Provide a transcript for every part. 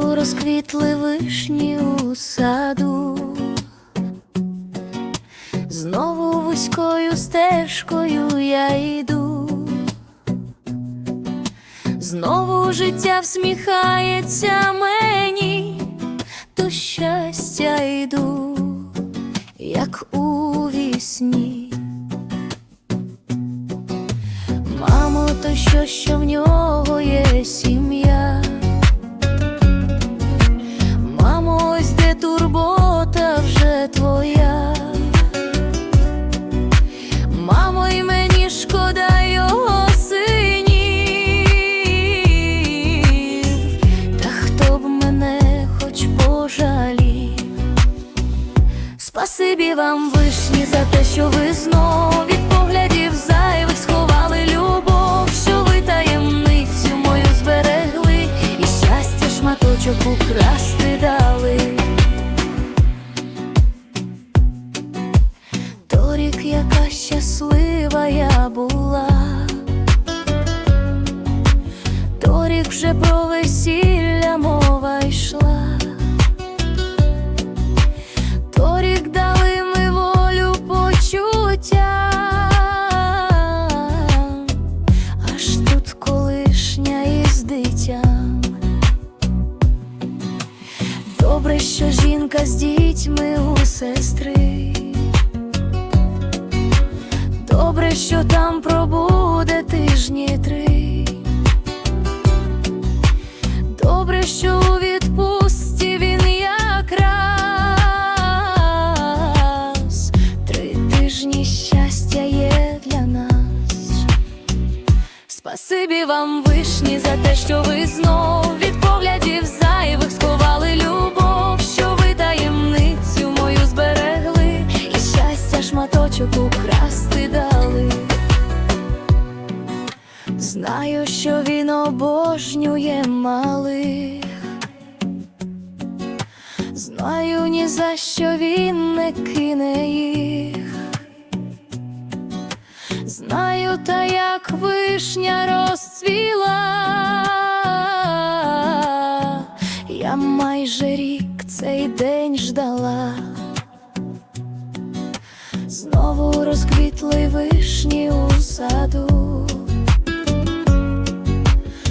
розквітли вишні у саду, знову вузькою стежкою я йду, знову життя всміхається мені, до щастя йду, як у вісні. Мамо, то що, що в нього є сім'я? Спасибі вам, вишні, за те, що ви знов від поглядів зайвих сховали любов, що ви таємницю мою зберегли, і щастя шматочок украсти дали. Торік, яка щаслива я була, торік вже про Добре, що жінка з дітьми у сестри. Добре, що там пробуде тижні три. Добре, що у відпустці він якраз три тижні щастя є для нас. Спасибі вам, вишні, за те, що ви знов щастя украсти дали. Знаю, що він обожнює малих. Знаю, ні за що він не кине їх. Знаю, та як вишня розцвіла, я майже рік цей день ждала. Знову розквітли вишні у саду,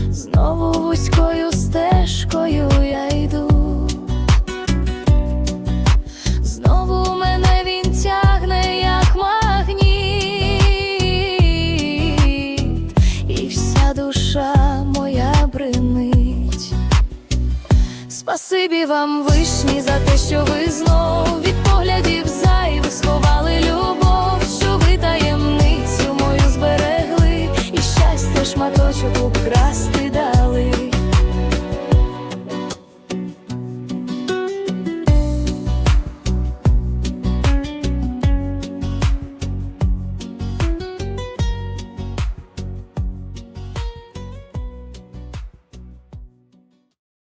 знову вузькою стежкою я йду. Знову мене він тягне, як і вся душа моя бринить. Спасибі вам, вишні, за те, що ви